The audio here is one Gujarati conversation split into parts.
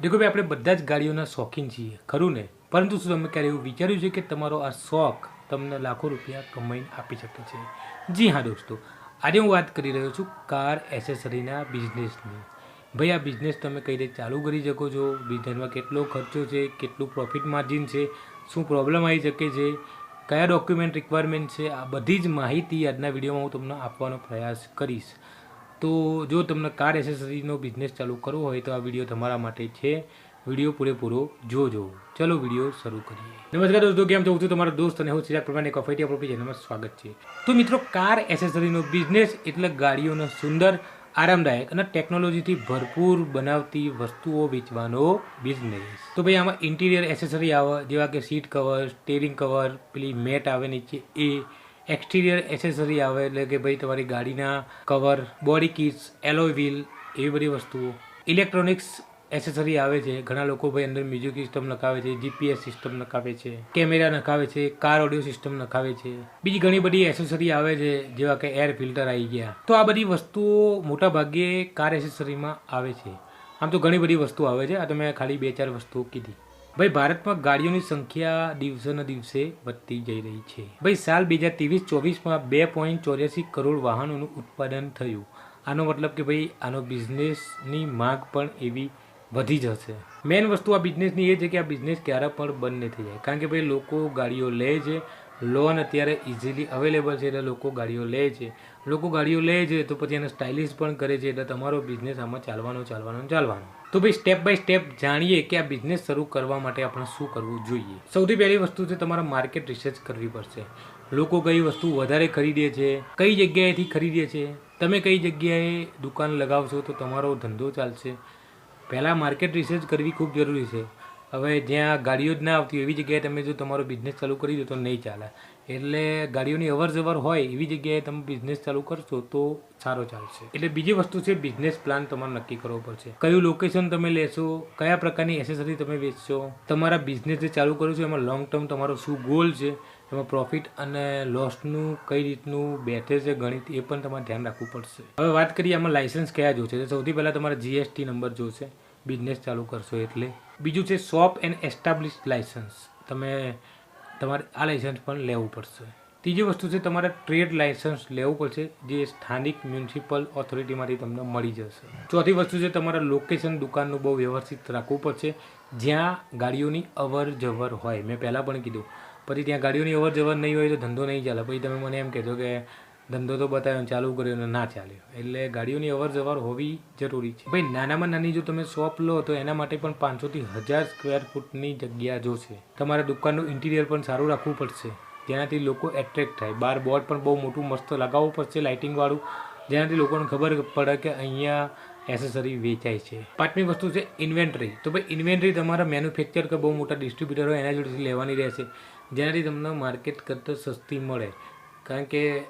દેખો ભાઈ, આપણે બધા જ ગાડીઓના શોખીન છીએ, ખરું ને? પરંતુ શું તમે ક્યારે એવું વિચાર્યું છે કે તમારો આ શોખ તમને લાખો રૂપિયા કમાઈને આપી શકે છે? જી હા દોસ્તો, આજે હું વાત કરી રહ્યો છું કાર એસેસરીના બિઝનેસની. ભાઈ, આ બિઝનેસ તમે કઈ રીતે ચાલુ કરી શકો છો? બિઝનેસમાં કેટલો ખર્ચો છે? કેટલું પ્રોફિટ માર્જિન છે? શું પ્રોબ્લેમ આવી શકે છે? કયા ડોક્યુમેન્ટ રિક્વાયરમેન્ટ છે? આ બધી જ માહિતી આજના વિડીયોમાં હું તમને આપવાનો પ્રયાસ કરીશ. તો જો તમને કાર એસેસરીનો બિઝનેસ ચાલુ કરવો હોય તો આ વીડિયો તમારા માટે છે. વીડિયો પૂરેપૂરો જોજો. ચલો વીડિયો શરૂ કરીએ. નમસ્કાર દોસ્તો, કેમ છો? હું છું તમારો દોસ્ત અને હું સિરાજ પ્રમાણે કફેટી પ્રોપી ચેનલમાં સ્વાગત છે. તો મિત્રો કાર એસેસરીનો બિઝનેસ એટલે ગાડીઓનો સુંદર, આરામદાયક અને ટેકનોલોજીથી ભરપૂર બનાવતી વસ્તુઓ વેચવાનો બિઝનેસ તો ભાઈ, આમાં ઇન્ટિરિયર એસેસરી આવે, જેવા કે સીટ કવર સ્ટેરિંગ કવર પેલી મેટ આવે નીચે એ એક્સટિરિયર એસેસરી આવે, એટલે કે ભાઈ તમારી ગાડીના cover body kits alloy wheel એવી બધી વસ્તુઓ. ઇલેક્ટ્રોનિક્સ એસેસરી આવે છે. ઘણા લોકો ભાઈ અંદર મ્યુઝિક સિસ્ટમ નખાવે છે જીપીએસ સિસ્ટમ નખાવે છે કેમેરા નખાવે છે કાર ઓડિયો સિસ્ટમ નખાવે છે. બીજી ઘણી બધી એસેસરી આવે છે, જેવા કે એર ફિલ્ટર આવી ગયા. તો આ બધી વસ્તુઓ મોટા ભાગે કાર એસેસરીમાં આવે છે. આમ તો ઘણી બધી વસ્તુ આવે છે. આ તો મેં ખાલી બે ચાર વસ્તુઓ કીધી. ભાઈ, ભારતમાં ગાડીઓની સંખ્યા દિવસે ને દિવસે વધતી જઈ રહી છે. ભાઈ, સાલ બે હજાર ત્રેવીસ ચોવીસમાં બે પોઈન્ટ ચોર્યાસી કરોડ વાહનોનું ઉત્પાદન થયું. આનો મતલબ કે ભાઈ, આનો બિઝનેસની માંગ પણ એવી વધી જશે મેઇન વસ્તુ આ બિઝનેસની એ છે કે આ બિઝનેસ ક્યારે પણ બંધ નહીં થઈ જાય કારણ કે ભાઈ, લોકો ગાડીઓ લે છે. લોન અત્યારે ઇઝીલી અવેલેબલ છે એટલે લોકો ગાડીઓ લે છે. લોકો ગાડીઓ લે છે તો પછી એને સ્ટાઇલિશ પણ કરે છે એટલે તમારો બિઝનેસ આમાં ચાલવાનો ચાલવાનો ચાલવાનો. તો ભાઈ સ્ટેપ બાય સ્ટેપ જાણીએ કે આ બિઝનેસ શરૂ કરવા માટે આપણે શું કરવું જોઈએ. સૌથી પહેલી વસ્તુ છે તમારે માર્કેટ રિસર્ચ કરવી પડશે. લોકો કઈ વસ્તુ વધારે ખરીદે છે, કઈ જગ્યાએથી ખરીદે છે, તમે કઈ જગ્યાએ દુકાન લગાવશો તો તમારો ધંધો ચાલશે. પહેલાં માર્કેટ રિસર્ચ કરવી ખૂબ જરૂરી છે. હવે જ્યાં ગાડીઓ જ ના આવતી એવી જગ્યાએ તમે જો તમારો બિઝનેસ ચાલુ કરી દો તો નહીં ચાલે. એટલે ગાડીઓની અવર જવર હોય, એવી જગ્યાએ તમે બિઝનેસ ચાલુ કરશો તો સારો ચાલશે. એટલે બીજી વસ્તુ છે બિઝનેસ પ્લાન તમારે નક્કી કરવો પડશે. કયું લોકેશન તમે લેશો, કયા પ્રકારની એસેસરી તમે વેચશો, તમારા બિઝનેસ જે ચાલુ કરો છો, એમાં લોંગ ટર્મ તમારો શું ગોલ છે, એમાં પ્રોફિટ અને લોસનું કઈ રીતનું બેઠે છે ગણિત, એ પણ તમારે ધ્યાન રાખવું પડશે. હવે વાત કરીએ આમાં લાઇસન્સ કયા જોશે? સૌથી પહેલાં તમારે જીએસટી નંબર જોશે. બિઝનેસ ચાલુ કરશો એટલે. બીજું છે શોપ એન્ડ એસ્ટાબ્લિશ લાઇસન્સ તમે તમારે આ લાઇસન્સ પણ લેવું પડશે. ત્રીજી વસ્તુ છે તમારે ટ્રેડ લાઇસન્સ લેવું પડશે, જે સ્થાનિક મ્યુનિસિપલ ઓથોરિટીમાંથી તમને મળી જશે. ચોથી વસ્તુ છે તમારે લોકેશન દુકાનનું બહુ વ્યવસ્થિત રાખવું પડશે. જ્યાં ગાડીઓની અવર જવર હોય. મેં પહેલાં પણ કીધું. પછી ત્યાં ગાડીઓની અવર જવર નહીં હોય તો ધંધો નહીં ચાલે. પછી તમે મને એમ કહેશો કે ધંધો તો બતાવ્યો ચાલુ કર્યો ને ના ચાલ્યો. એટલે ગાડીઓની અવર જવર હોવી જરૂરી છે. ભાઈ, નાનામાં નાની જો તમે શોપ લો તો એના માટે પણ પાંચસોથી હજાર સ્ક્વેર ફૂટની જગ્યા જોશે. તમારા દુકાનનું ઇન્ટિરિયર પણ સારું રાખવું પડશે. જેનાથી લોકો એટ્રેક્ટ થાય. બાર બોર્ડ પણ બહુ મોટું મસ્ત લગાવવું પડશે લાઇટિંગવાળું જેનાથી લોકોને ખબર પડે કે અહીંયા એસેસરી વેચાય છે. પાંચમી વસ્તુ છે ઇન્વેન્ટરી તો ભાઈ ઇન્વેન્ટરી તમારા મેન્યુફેક્ચર કે બહુ મોટા ડિસ્ટ્રીબ્યુટર હોય એના જોડેથી લેવાની રહેશે. જેનાથી તમને માર્કેટ કરતાં સસ્તી મળે. કારણ કે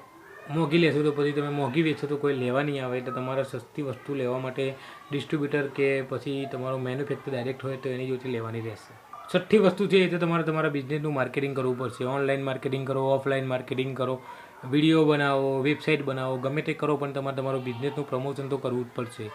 મોંઘી લેશો તો પછી તમે મોંઘી વેચો તો કોઈ લેવા નહીં આવે. એટલે તમારે સસ્તી વસ્તુ લેવા માટે ડિસ્ટ્રીબ્યુટર કે પછી તમારો મેન્યુફેક્ચર ડાયરેક્ટ હોય તો એની જોડેથી લેવાની રહેશે. છઠ્ઠી વસ્તુ છે એ તો તમારે તમારા બિઝનેસનું માર્કેટિંગ કરવું પડશે. ઓનલાઈન માર્કેટિંગ કરો ઓફલાઈન માર્કેટિંગ કરો વીડિયો બનાવો વેબસાઇટ બનાવો, ગમે તે કરો પણ તમારે તમારું બિઝનેસનું પ્રમોશન તો કરવું જ પડશે.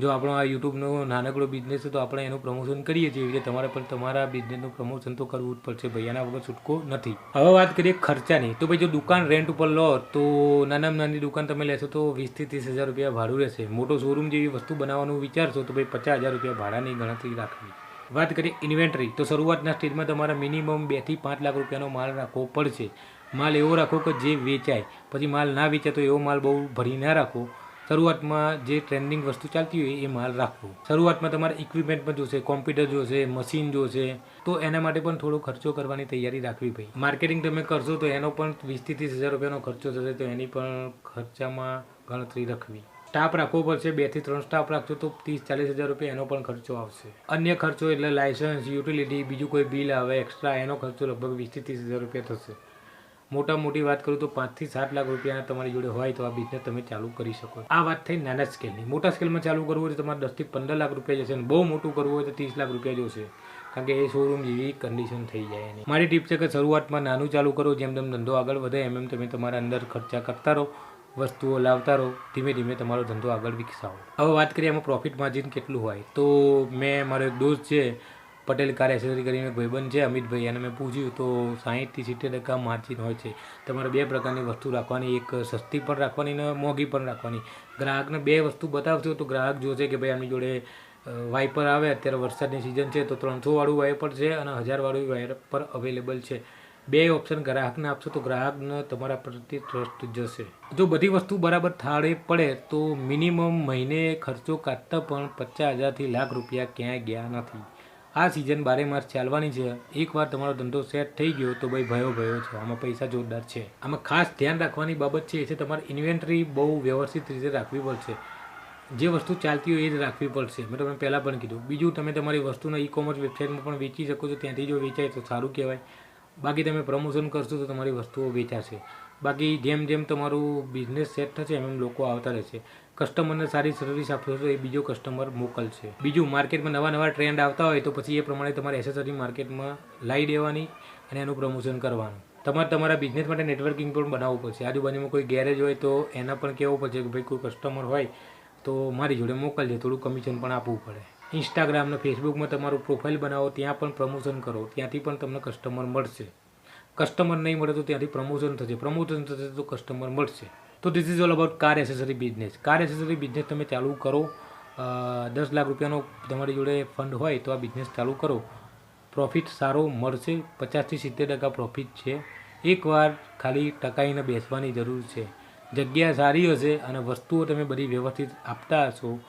જો આપણો આ યુટ્યુબનો નાનકડો બિઝનેસ છે, તો આપણે એનું પ્રમોશન કરીએ છીએ. એવી રીતે તમારે પણ તમારા બિઝનેસનું પ્રમોશન તો કરવું જ પડશે ભાઈ. એના વગર છૂટકો નથી. હવે વાત કરીએ ખર્ચાની. તો ભાઈ, જો દુકાન રેન્ટ ઉપર લો, તો નાનામાં નાની દુકાન તમે લેશો તો વીસથી ત્રીસ હજાર રૂપિયા ભાડું રહેશે. મોટો શોરૂમ જેવી વસ્તુ બનાવવાનું વિચારશો, તો ભાઈ પચાસ હજાર રૂપિયા ભાડાની ગણતરી રાખવી. વાત કરીએ ઇન્વેન્ટરી તો શરૂઆતના સ્ટેજમાં તમારે મિનિમમ બેથી પાંચ લાખ રૂપિયાનો માલ રાખવો પડશે. માલ એવો રાખો કે જે વેચાય. પછી માલ ના વેચાય તો એવો માલ બહુ ભરી ના રાખો. શરૂઆતમાં જે ટ્રેન્ડિંગ વસ્તુ ચાલતી હોય એ માલ રાખવો. શરૂઆતમાં તમારે ઇક્વિપમેન્ટ પણ જોશે કોમ્પ્યુટર જોશે મશીન જોશે. તો એના માટે પણ થોડો ખર્ચો કરવાની તૈયારી રાખવી ભાઈ માર્કેટિંગ તમે કરશો તો એનો પણ વીસથી ત્રીસ હજાર રૂપિયાનો ખર્ચો થશે તો એની પણ ખર્ચામાં ગણતરી રાખવી. સ્ટાફ રાખવો પડશે, બેથી ત્રણ સ્ટાફ રાખશો તો ત્રીસ ચાલીસ હજાર રૂપિયા એનો પણ ખર્ચો આવશે. અન્ય ખર્ચો એટલે લાયસન્સ યુટિલિટી બીજું કોઈ બિલ આવે એક્સ્ટ્રા એનો ખર્ચો લગભગ વીસથી ત્રીસ હજાર રૂપિયા થશે. મોટા મોટી વાત કરું તો પાંચથી સાત લાખ રૂપિયા તમારી જોડે હોય તો આ બિઝનેસ તમે ચાલુ કરી શકો. આ વાત થઈ નાના સ્કેલની મોટા સ્કેલમાં ચાલુ કરવું હોય તો તમારે દસથી પંદર લાખ રૂપિયા જશે અને બહુ મોટું કરવું હોય તો ત્રીસ લાખ રૂપિયા જોશે. કારણ કે એ શોરૂમ જેવી કન્ડિશન થઈ જાય એની. મારી ટીપ છે કે શરૂઆતમાં નાનું ચાલુ કરો, જેમ જેમ ધંધો આગળ વધે, એમ એમ તમે તમારા અંદર ખર્ચા કરતા રહો, વસ્તુઓ લાવતા રહો, ધીમે ધીમે તમારો ધંધો આગળ વિકસાવો. હવે વાત કરીએ એમાં પ્રોફિટ માર્જિન કેટલું હોય. તો મેં, મારો એક દોસ્ત છે પટેલ કાર્યક્ષેત્રી કરીને એક ભાઈબંધ છે, અમિતભાઈ. એને મેં પૂછ્યું, તો સાહીઠથી સિત્તેર ટકા માર્જિન હોય છે. તમારે બે પ્રકારની વસ્તુ રાખવાની, એક સસ્તી પણ રાખવાની અને મોંઘી પણ રાખવાની. ગ્રાહકને બે વસ્તુ બતાવશો તો ગ્રાહક જોશે કે ભાઈ આમની જોડે વાઇપર આવે. અત્યારે વરસાદની સિઝન છે તો ત્રણસો વાળું વાઇપર છે અને હજારવાળું વાઇપર અવેલેબલ છે. બે ઓપ્શન ગ્રાહકને આપશો તો ગ્રાહકને તમારા પ્રત્યે ટ્રસ્ટ જશે. જો બધી વસ્તુ બરાબર થાળે પડે, તો મિનિમમ મહિને ખર્ચો કાઢતા પણ પચાસ હજારથી લાખ રૂપિયા ક્યાંય ગયા નથી. આ સિઝન બારે માસ ચાલવાની છે. એકવાર તમારો ધંધો સેટ થઈ ગયો તો ભાઈ ભયો ભયો છે. આમાં પૈસા જોરદાર છે. આમાં ખાસ ધ્યાન રાખવાની બાબત છે છે તમારે ઇન્વેન્ટરી બહુ વ્યવસ્થિત રીતે રાખવી પડશે. જે વસ્તુ ચાલતી હોય એ જ રાખવી પડશે. મેં તમને પહેલાં પણ કીધું. બીજું તમે તમારી વસ્તુને ઈ કોમર્સ વેબસાઇટમાં પણ વેચી શકો છો. ત્યાંથી જો વેચાય તો સારું કહેવાય. બાકી તમે પ્રમોશન કરશો તો તમારી વસ્તુઓ વેચાશે. બાકી જેમ જેમ તમારું બિઝનેસ સેટ થશે, એમ એમ લોકો આવતા રહેશે. કસ્ટમરને સારી સર્વિસ આપશો તો એ બીજો કસ્ટમર મોકલશે. બીજું માર્કેટમાં નવા નવા ટ્રેન્ડ આવતા હોય તો પછી એ પ્રમાણે તમારે એસેસરી માર્કેટમાં લાવી દેવાની અને એનું પ્રમોશન કરવાનું. તમારે તમારા બિઝનેસ માટે નેટવર્કિંગ પણ બનાવવું પડશે. આજુબાજુમાં કોઈ ગેરેજ હોય તો એના પણ કહેવું પડશે કે ભાઈ, કોઈ કસ્ટમર હોય તો મારી જોડે મોકલજે, થોડું કમિશન પણ આપવું પડે. ઇન્સ્ટાગ્રામ ને ફેસબુકમાં તમારું પ્રોફાઇલ બનાવો, ત્યાં પણ પ્રમોશન કરો. ત્યાંથી પણ તમને કસ્ટમર મળશે. કસ્ટમર નહીં મળે તો ત્યાંથી પ્રમોશન થશે. પ્રમોશન થશે તો કસ્ટમર મળશે. તો this is all about car accessory business car accessory business તમે ચાલુ કરો દસ લાખ રૂપિયાનો તમારી જોડે ફંડ હોય તો આ બિઝનેસ ચાલુ કરો. પ્રોફિટ સારો મળશે, પચાસથી સિત્તેર ટકા પ્રોફિટ છે. એકવાર ખાલી ટકાઈને બેસવાની જરૂર છે. જગ્યા સારી હશે અને વસ્તુઓ તમે બધી વ્યવસ્થિત આપતા હશો.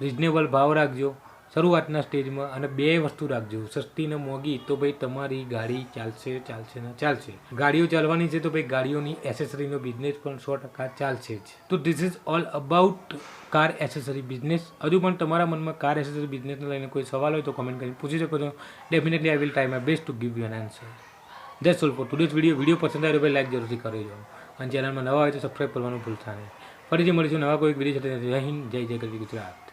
રિઝનેબલ ભાવ રાખજો. શરૂઆતના સ્ટેજમાં અને બે વસ્તુ રાખજો. સસ્તી ને મોંઘી તો ભાઈ તમારી ગાડી ચાલશે ચાલશે ને ચાલશે. ગાડીઓ ચાલવાની છે તો ભાઈ ગાડીઓની એસેસરીનો બિઝનેસ પણ સો ટકા ચાલશે જ. તો this is all about car accessory business હજુ પણ તમારા મનમાં કાર એસેસરી બિઝનેસને લઈને કોઈ સવાલ હોય તો કમેન્ટ કરીને પૂછી શકો છો. Definitely I will try my best to give you an answer that's all for today's video video પસંદ આવ્યો ભાઈ લાઈક જરૂરથી કરી દો. અને ચેનલમાં નવા હોય તો સબસ્ક્રાઈબ કરવાનું ભૂલતા નહીં. ફરીથી મળીશું નવા કોઈ વીડિયો સાથે. જય હિન્દ, જય જય ગરવી ગુજરાત.